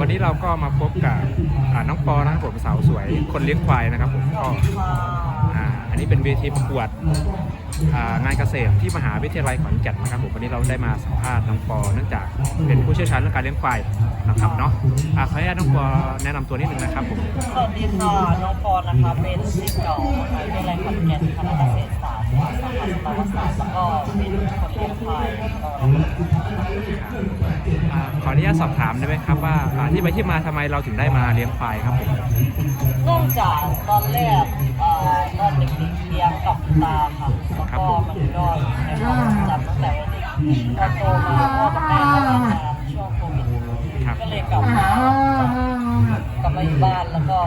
วันนี้เราก็มาพบกับน้องปอนะครับผมสาวสวยคนเลี้ยงควายนะครับผมก็ออันนี้เป็นเวทีประกวดงานเกษตรที่มหาวิทยาลัยขอนแก่นนะครับผมวันนี้เราได้มาสัมภาษณ์น้องปอเนื่องจากเป็นผู้เชี่ยวชาญเรื่องการเลี้ยงควายนะครับเนาะขออนุญาตน้องปอแนะนำตัวนิดนึงนะครับผมสวัสดีค่ะน้องปอนะคะเป็นศิษย์เก่ามหาวิทยาลัยขอนแก่นคณะเกษตรศาสตร์สาขาสัตวศาสตร์แล้วก็เป็นคนเลี้ยงควาย อ่าขออนุญาตสอบถามได้ไหมครับว่าอ่าที่ไปที่มาทำไมเราถึงได้มาเลี้ยงควายครับผมเนื่องจากตอนแรกเอ่อตอนเด็กๆเลี้ยงกับตาค่ะแล้วก็มันก็ในความทรงจำตั้งแต่วัยเด็กพอโตมาพ่อกับแม่ก็ทำงานช่วงโควิดครับก็เลยกลับมากลับมาอยู่บ้านแล้วก็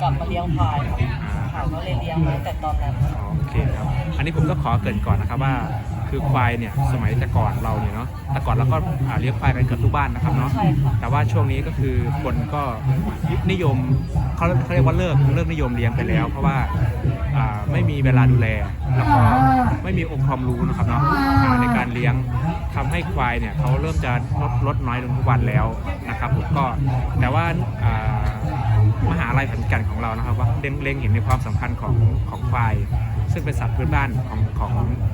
กลับมาเลี้ยงควายค่ะค่ะก็เลยเลี้ยงมาตั้งแต่ตอนนั้น อ๋อโอเคครับ อันนี้ผมก็ขอเกรินก่อนนะครับว่า คือควายเนี่ยสมัยแต่ก่อนเราเนี่ยเนาะแต่ก่อนเราก็อ่าเลี้ยงควายกันเกือบทุกบ้านนะครับเนาะใช่ค่ะแต่ว่าช่วงนี้ก็คือคนก็นิยมเขาเขาเรียกว่าเลิกเลิกนิยมเลี้ยงไปแล้ว เพราะว่าอ่าไม่มีเวลาดูแลแล้วก็ไม่มีองค์ความรู้นะครับเนาะอ่าในการเลี้ยงทำให้ควายเนี่ยเขาเริ่มจะลดลดน้อยลงทุกวันแล้วนะครับผมก็แต่ว่าอ่า มหาลัยขอนแก่นของเรานะครับว่าเล็งเล็งเห็นในความสำคัญของของควาย ซึ่งเป็นสัตว์พื้นบ้านของของ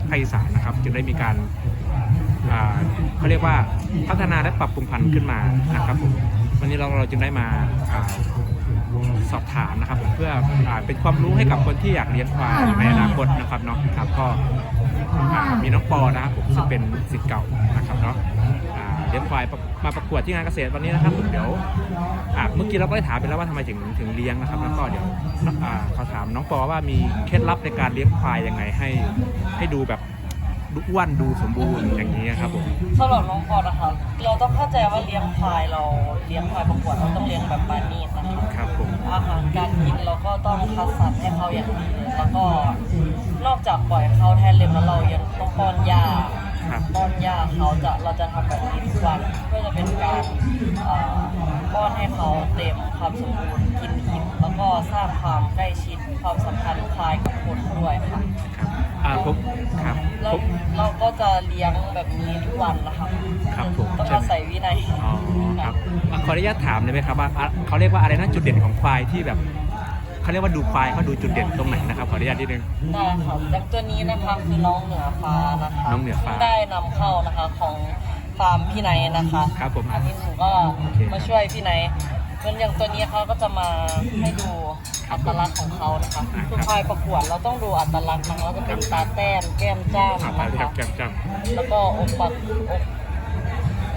ภาคอีสานนะครับจึงได้มีการอ่าเขาเรียกว่าพัฒนาและปรับปรุงพันธุ์ขึ้นมานะครับผมวันนี้เราเราจึงได้มาอ่าสอบถามนะครับผมเพื่ออาเป็นความรู้ให้กับคนที่อยากเลี้ยงควายในอนาคตนะครับเนาะครับก็อ่ามีน้องปอนะครับผมซึ่งเป็นศิษย์เก่านะครับเนาะอ่า เลี้ยงควายมาประกวดที่งานเกษตรวันนี้นะครับผมเดี๋ยวอ่าเมื่อกี้เราก็ได้ถามไปแล้วว่าทำไมถึงถึงเลี้ยงนะครับแล้วก็เดี๋ยวอ่าขอถามน้องปอว่ามีเคล็ดลับในการเลี้ยงควายยังไงให้ ให้ดูแบบดูอ้วนดูสมบูรณ์อย่างนี้ครับผมสำหรับน้องปอนนะคะเราต้องเข้าใจว่าเลี้ยงควายเราเลี้ยงควายประกวดเราต้องเลี้ยงแบบปานีตนะคะครับผมอาหารการกินเราก็ต้องคัดสรรให้เขาอย่างดีแล้วก็นอกจากปล่อยเขาแทนเล็มแล้วเรายังต้องป้อนยา ครับป้อนยาเขาจะเราจะทำแบบนี้ทุกวันเพื่อจะเป็นการเอ่อป้อนให้เขาเต็มความสมบูรณ์กินอิ่มแล้วก็สร้างความใกล้ชิดความสัมพันธ์คลายกับคนด้วยค่ะครับอ่าผมครับแล้ผวมเราก็จะเลี้ยงแบบนี้ทุกวันนะคะครับผมต้องใช่ไหมอาศัยวินัยอ๋อครับอะขออนุญาตถามได้ไหมครับว่าอะเขาเรียกว่าอะไรนะจุดเด่นของควายที่แบบ เขาเรียกว่าดูควายเขาดูจุดเด่นตรงไหนนะครับขออนุญาตนิดนึง ได้ค่ะแต่ตัวนี้นะคะคือน้องเหนือฟ้านะคะน้องเหนือฟ้าได้นำเข้านะคะของฟาร์มพี่ไนท์นะคะครับผม อันนี้หนูก็โอเคมาช่วยพี่ไนท์เหมือนอย่างตัวนี้เขาก็จะมาให้ดูอัตลักษณ์ของเขานะคะคือควายประกวดเราต้องดูอัตลักษณ์นะคะแล้วก็เป็นตาแต้มแก้มจ้ามอะนะครัคะบจำจำแล้วก็อกปะอก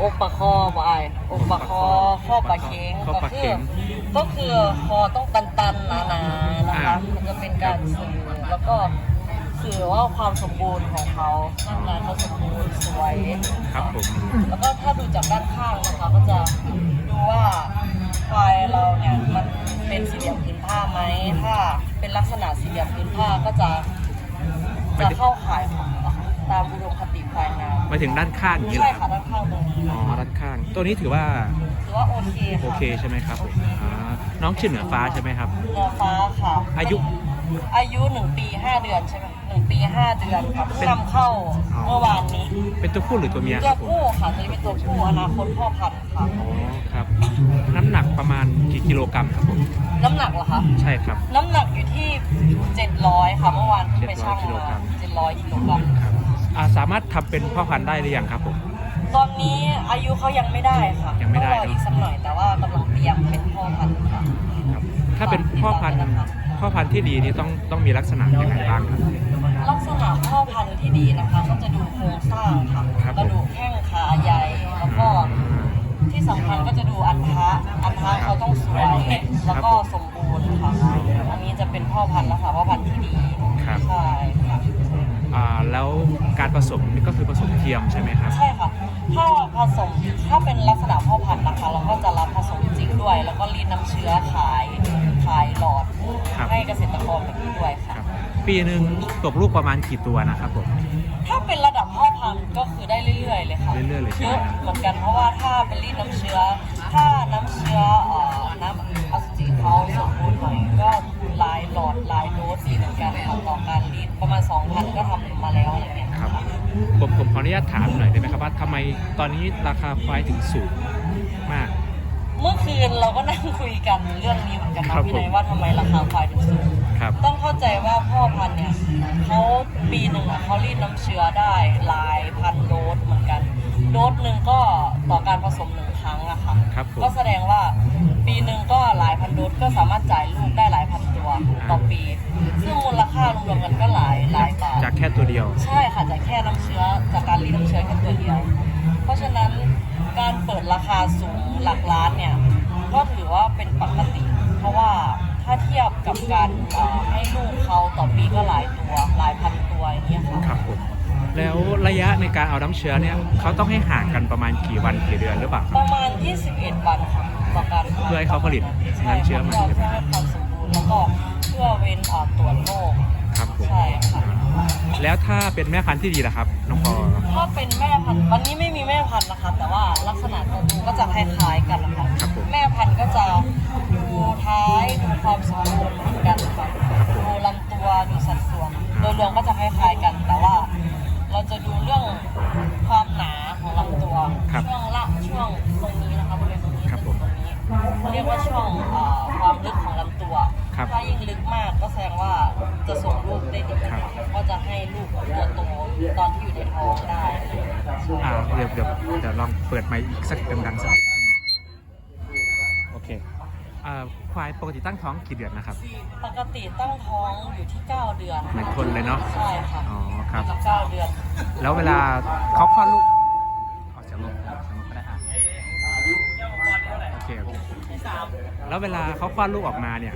อกปะคอบายอกปะคอข้อปะเค้งข้อก็ปะคืเค้องก็คือคอต้องตันๆหนาๆนะคะอ่ามันจะเป็นการสื่อแล้วก็สื่อว่าความสมบูรณ์ของเขาร่างกายเขาสมบูรณ์สวยครับผมแล้วก็ถ้าดูจากด้านข้างนะคะก็จะดูว่าควายเราเนี่ยมันเป็นสี่เหลี่ยมพื้นผ้าไหมถ้าเป็นลักษณะสี่เหลี่ยมพื้นผ้าก็จะจะเข้าข่ายของ ตามอุดมคติควายงามหมายถึงด้านข้างอย่างนี้เหรใช่อคค่ะรับด้านข้างตรงนี้อ๋อด้านข้าง ตัวนี้ถือว่าถือว่าโอเคค่ะโอเคใช่ไหมครับผมอ่าน้องชื่อเหนือฟ้าใช่ไหมครับเนื้อฟ้าค่ะอายุอายุหนึ่งปีห้าเดือนใช่ไหมหนึ่งปีห้าเดือนค่ะเพิ่งนำเข้าอ๋อเมื่อวานนี้เป็นตัวผู้หรือตัวเมียคตัรัวบผมผู้ค่ะตัวนี้เป็นตัวผู้อนาคตพ่อพันธุ์ค่ะ อ๋อครับ น้ำหนักประมาณกี่กิโลกรัมครับผมน้ำหนักเหรอคะ ใช่ครับ น้ำหนักอยู่ที่ 700 ค่ะ เมื่อวานที่ไปชั่ง700กิโลกรัมาม 700กิโลกรัมครับ อ่าสามารถทำเป็นพ่อพันธุ์ได้หรือยังครับผม ตอนนี้อายุเขายังไม่ได้ค่ะยังไม่ได้ต้องรออีกสักหน่อยแต่ว่ากำลังเตรียมเป็นพ่อพันธุ์ค่ะ ครับถ้าเป็นพ่อพันธุ์พ่อพันธุ์ที่ดีนี่ต้องต้องมีลักษณะยังไงบ้างครับ ลักษณะพ่อพันธุ์ที่ดีนะคะ ก็จะดูโครงสร้างค่ะครับกระดูกแข้งขาใหญ่แล้วก็ที่สำคัญก็จะดูอันทะอันทะเขาต้องสวยแล้วก็สมบูรณ์ค่ะอันนี้จะเป็นพ่อพันธุ์แล้วค่ะพ่อพันธุ์ที่ดีครับ ใช่ค่ะอ่าแล้วการผ สมนี่ก็คือผสมเทียมใช่ไหมครับใช่ค่ะถ้าผสมถ้าเป็นลักษณะพ่อพันธุ์นะคะ เราก็จะรับผสมจริงด้วย แล้วก็รีดน้ำเชื้อขายขายหลอดครับให้เกษตรกรแบบนี้ด้วยคค่ะรับปีหนึ่งตกลูกประมาณกี่ตัวนะครับผม ถ้าเป็นระดับพ่อพันธุ์ก็คือได้เรื่อยๆเลยค่ะเรื่อยๆเลยใช่เยไหมอะครับ เหมือนกันเพราะว่าถ้าเป็นรีดน้ำเชื้อ ถ้าน้ำเชื้อเอ่อน้ำอสุจิเขาสมบูรณ์หน่อยก็หลายหลอดหลายโดสอีกเหมือนกันค่ะต่อการรีดประมาณ2,000ก็ทำ ผมผมขออนุญาตถามหน่อยได้ไหมครับว่าทำไมตอนนี้ราคาควายถึงสูงมากคุยกันเรื่องนี้เหมือนกันครันะบพี่ผม นายว่าทำไมราคาควายถึงสูง ครับ ต้องเข้าใจว่าพ่อพันธุ์เนี่ยเขาปีหนึ่งอะเขารีดน้ำเชื้อได้หลายพันโดสเหมือนกัน โดสหนึ่งก็ต่อการผสมหนึ่งครั้งอะค่ะครับผม ก็แสดงว่าปีหนึ่งก็หลายพันโดสก็สามารถจ่ายลูกได้หลาย แค่ตัวเดียว ใช่ค่ะจากแค่น้ำเชื้อจากการรีดน้ำเชื้อแค่ตัวเดียว เพราะฉะนั้นการเปิดราคาสูงหลักล้านเนี่ยก็ถือว่าเป็นปกติ เพราะว่าถ้าเทียบกับการเอ่อให้ลูกเขาต่อปีก็หลายตัวหลายพันตัวอย่างเงี้ยค่ะครับผมแล้วระยะในการเอาน้ำเชื้อเนี่ยเขาต้องให้ห่างกันประมาณกี่วันกี่เดือนหรือเปล่าคปรับระมาณ 21 วันค่ะต่อการเพื่อให้เขาผลิตใช่น้ำเชื้อใหม่เพื่อให้ความสมบูรณ์แล้วก็เพื่อเว้นเอ่อตรวจโรค ครับผมใช่ค่ะแล้วถ้าเป็นแม่พันธุ์ที่ดีล่ะครับน้องปอถ้าเป็นแม่พันธุ์วันนี้ไม่มีแม่พันธุ์นะคะ แต่ว่าลักษณะตัวดูก็จะคล้ายๆกันนะคะครับผม แม่พันธุ์ก็จะดูท้ายดูความสมบูรณ์เหมือนกันค่ะดูลำตัวดูสัดส่วนโดยรวมก็จะคล้ายๆกัน แต่ว่า เราจะดูเรื่องความหนาของลำตัวครับช่วงละช่วงตรงนี้นะคะบริเวณตรงนี้ครับผมตรงนี้เขาเรียกว่าช่วงเอ่อความลึกของลำตัวครับ ถ้ายิ่งลึกมากก็แสดงว่า จะส่งลูกได้ดีครับ ก็จะให้ลูกตัวโตตอนที่อยู่ในท้องได้อ่าเดี๋ยวเดี๋ยวเดี๋ยวลองเปิดไมค์อีกสักดังๆสักนิดนึงโอเคอ่าควายปกติตั้งท้องกี่เดือนนะครับ ปกติตั้งท้องอยู่ที่ 9 เดือนเหมือนคนเลยเนาะใช่ค่ะอ๋อครับกับ9เดือนแล้วเวลาเขาคลอดลูกเอาจะลงจะลงก็ได้อะโอเคโอเคแล้วเวลาเขาคลอดลูกออกมาเนี่ย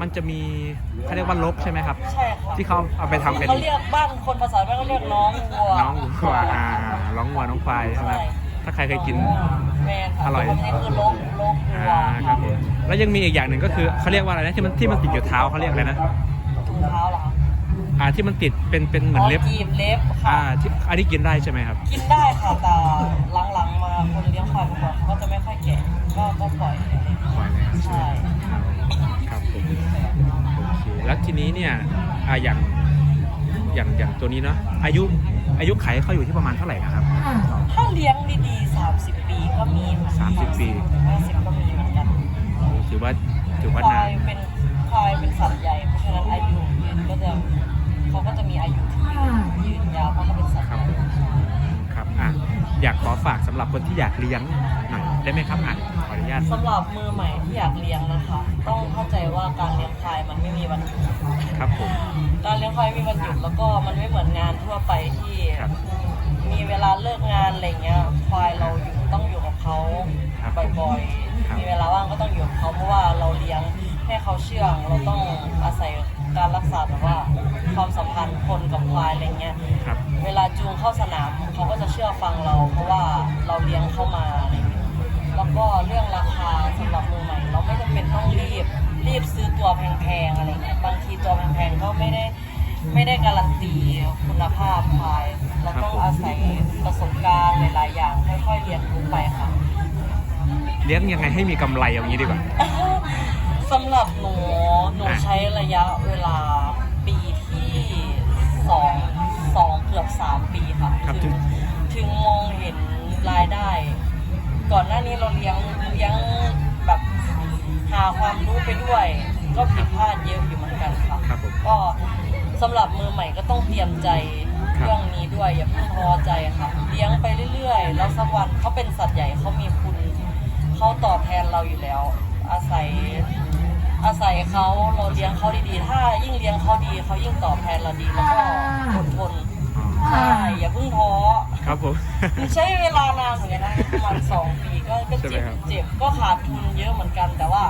มันจะมีเขาเรียกว่าลกใช่ไหมครับ ใช่ค่ะที่เขาเอาไปทำเป็นเขาเรียกบ้านคนภาษาบ้านเขาเรียกน้องวัวน้องวัวอ่าร้องวัวน้องควายใช่ไหมใช่ถ้าใครเคยกิน แม่ค่ะอร่อยแต่ว่านี่คือลกลกวัอ่าวครับผมแล้วยังมีอีกอย่างหนึ่งก็คือเขาเรียกว่าอะไรนะที่มันที่มันติดอยู่เท้าเขาเรียกอะไรนะถุงเท้าเหรอคะอ่าที่มันติดเป็นเป็นเหมือนเล็บกีบเล็บอ่าค่ะที่อันนี้กินได้ใช่ไหมครับ กินได้ค่ะแต่หลังๆมาคนเลี้ยงควายมาก่อนเขาก็จะไม่ค่อยแกะก็ก็ปล่อยปล่อยเลยใช่ แล้วทีนี้เนี่ยอ่าอย่างอย่างอย่างตัวนี้เนาะอายุอายุไขเขาอยู่ที่ประมาณเท่าไหร่นะครับถ้าเลี้ยงดีๆ 30 ปีก็มีค่ะ30ปี 50ก็มีเหมือนกันถือว่าถือว่าควานานยเป็นควายเป็นสัตว์ใหญ่ เพราะฉะนั้นอายุยืนก็จะเขาก็จะมีอายุที่ยืนยาวเพราะเขาเป็นสัตว์คใหรับญ่ ผมครับอะอยากขอฝากสำหรับคนที่อยากเลี้ยงหน่อยได้ไหมครับอะขออ นุญาตสำหรับมือใหม่ที่อยากเลี้ยงนะคะ ต้องเข้าใจว่าการเลี้ยงควายมันไม่มีวันหยุดครับผม การเลี้ยงควายมีวันหยุดแล้วก็มันไม่เหมือนงานทั่วไปที่ครับ มีเวลาเลิกงานอะไรเงี้ยควายเราอยู่ต้องอยู่กับเขาครับบ่อยครับ ๆ มีเวลาว่างก็ต้องอยู่กับเขาเพราะว่าเราเลี้ยงให้เขาเชื่องเราต้องอาศัยการรักษาแบบว่าความสัมพันธ์คนกับควายอะไรเงี้ย ครับ เวลาจูงเข้าสนามเขาก็จะเชื่อฟังเรา เพราะว่าเราเลี้ยงเข้ามาอะไรเงี้ย แล้วก็เรื่องราคาสำหรับมือใหม่เราไม่จำเป็นต้องรีบ รีบซื้อตัวแพงๆอะไรเงี้ยบางทีตัวแพงๆก็ไม่ได้ไม่ได้การันตีคุณภาพควายเราต้องอาศัยประสบการณ์หลายๆอย่างค่อยๆเรียนรู้ไปค่ะเลี้ยงยังไงให้มีกำไรอย่างนี้ดีกว่าสำหรับหนูหนูใช้ระยะเวลาปีที่สองสอง นหน้านี้เราเลี้ยงเลี้ยงแบบหาความรู้ไปด้วย ก็ผิดพลาดเยอะอยู่เหมือนกันค่ะครับผมก็สำหรับมือใหม่ก็ต้องเตรียมใจครับ เรื่องนี้ด้วยอย่าเพิ่งท้อใจค่ะเลี้ยงไปเรื่อยๆ แล้วสักวันเขาเป็นสัตว์ใหญ่เขามีคุณเขาตอบแทนเราอยู่แล้ว อาศัย อาศัยเขาเราเลี้ยงเขาดีๆ ถ้ายิ่งเลี้ยงเขาดีเขายิ่งตอบแทนเราดีแล้วก็อดทนอ๋อใช่อย่าเพิ่งท้อ ครับผมใช้เวลานานเหมือนกันนะประมาณสองปีก็ก็ใช่ไหมเจ็บครับ เจ็บก็ขาดทุนเยอะเหมือนกัน แต่ว่า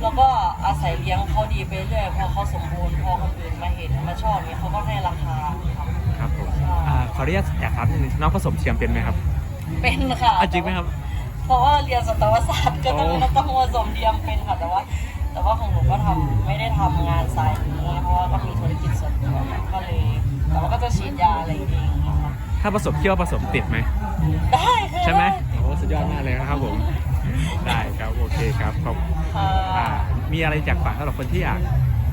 เราก็อาศัยเลี้ยงเขาดีไปเรื่อยพอเขาสมบูรณ์พอคนอื่นมาเห็นมาชอบเนี่ยเขาก็ให้ราคาครับครับผมอ่าขออนุญาตแอบถามนิดนึงน้องผสมเทียมเป็นไหมครับเป็นค่ะ อะจริงไหมครับ เพราะว่าเรียนสัตวศาสตร์ก็ต้องโอ้ต้องผสมเทียมเป็นค่ะแต่ว่า แต่ว่าของหนูก็ทำไม่ได้ทำงานสายนี้เพราะว่าก็มีธุรกิจส่วนตัวก็เลยแต่ว่าก็จะฉีดยาอะไรเองค่ะ ถ้าผสมเคี่ยวผสมติดไหม ได้ค่ะใช่ไหมโอ้สุดยอดมากเลยนะครับผม ได้ครับโอเคครับขอบค่ะอ่ามีอะไรจากฝากสำหรับคนที่อยาก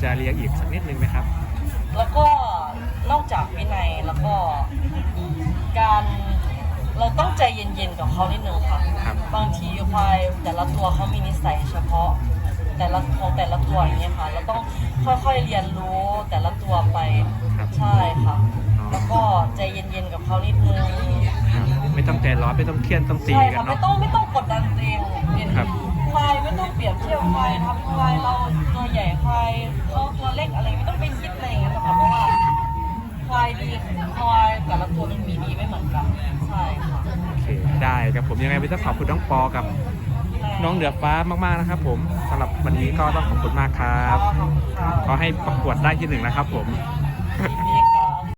จะเลี้ยงอีกสักนิดนึงไหมครับ แล้วก็นอกจากวินัยแล้วก็การเราต้องใจเย็นๆกับเขานิดนึงค่ะ ครับ บางทีควายแต่ละตัวเขามีนิสัยเฉพาะ แต่ละของแต่ละตัวอย่างเงี้ยค่ะ เราต้องค่อยๆเรียนรู้แต่ละตัวไป ครับ ใช่ค่ะอ๋อ แล้วก็ใจเย็นๆกับเขานิดนึงครับไม่ต้องใจร้อนไม่ต้องเครียดต้องตีใช่กัค่ะนไม่เนาะ ต้องไม่ต้องกดดันตัวเองเห็นครับ ควายไม่ต้องเปรียบเทียบควายทำควายเราตัวใหญ่ควายเขาตัวเล็กอะไรไม่ต้องไปคิดอะไรอย่างเงี้ยหรอกค่ะเพราะว่าควายดีควายแต่ละตัวมันมีดีไม่เหมือนกันใช่ค่ะโอเคได้ครับผมยังไงไม่ต้องขอบคุณน้องปอกับ น้องเหนือฟ้ามาก ๆ นะครับผมสำหรับวันนี้ก็ต้องขอบคุณมากครับขอบคุณค่ะ ขอให้ประกวดได้ที่หนึ่งนะครับผมค